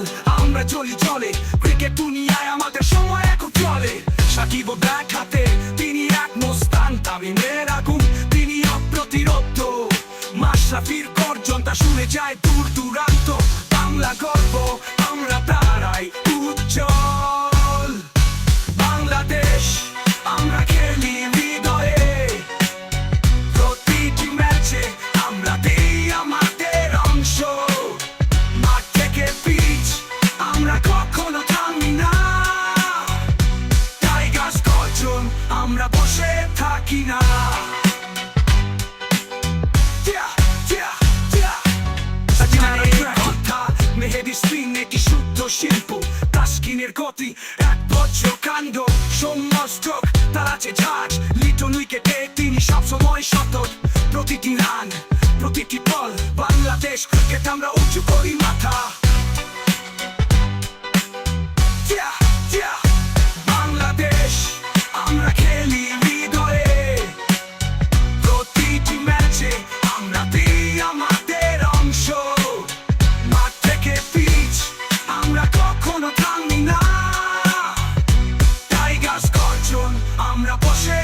কাল আমরা চলি, চলে। ক্রিকেট দুনিয়ায় আমাদের সময় এক চলে। সাকিব ও ব্যাট হাতে, তিনি এক মোস্তান। তামিমের আগুন, তিনি অপ্রতিরোধ। মাশরাফির গর্জন, তা শুনে যায় দূর দূরান্ত বাংলা গর্ব, আমরা প্রাণ। স্পিন এটি শুদ্ধ শিল্প তাস্কিনের গতি এক বছর কাণ্ড সমস্তক তার আছে ঝাঁজ লিটন উইকেটে তিনি সবসময় সতত প্রতিটি রান প্রতিটি বল বাংলাদেশ ক্রিকেট আমরা উঁচু করি মাথা yeah. বসে.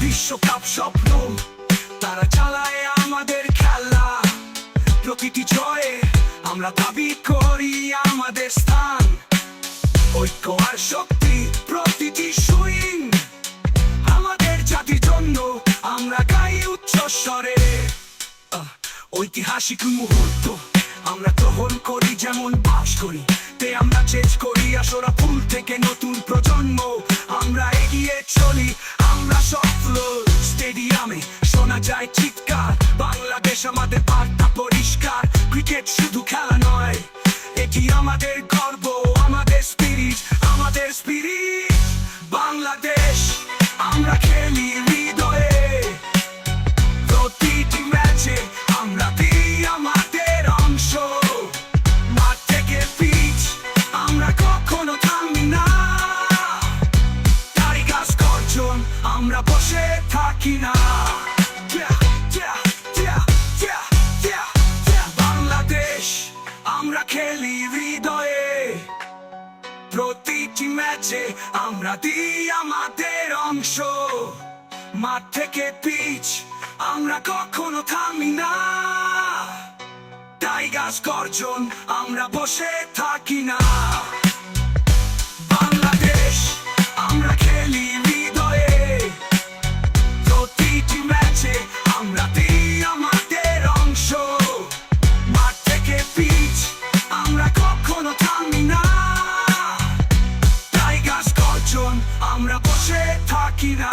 বিশ্বকাপ তারা চালায় আমাদের জয়ে আমরা করি আমাদের স্থান। ঐক্য আর শক্তি প্রতিটি ঐতিহাসিক মুহূর্ত আমরা তহন করি যেমন বাস করি তে আমরা চেঞ্জ করি আসরা ফুল থেকে নতুন প্রজন্ম। আমরা এগিয়ে চলি, আমরা সফল। স্টেডিয়ামে শোনা যায় চিৎকার। বাংলাদেশ আমাদের বার্তা পরিষ্কার। ক্রিকেট দিই আমাদের অংশ। মাঠ থেকে পিচ আমরা কখনো থামি না। টাইগার্স গর্জন আমরা বসে থাকি না। আমরা বসে থাকি না।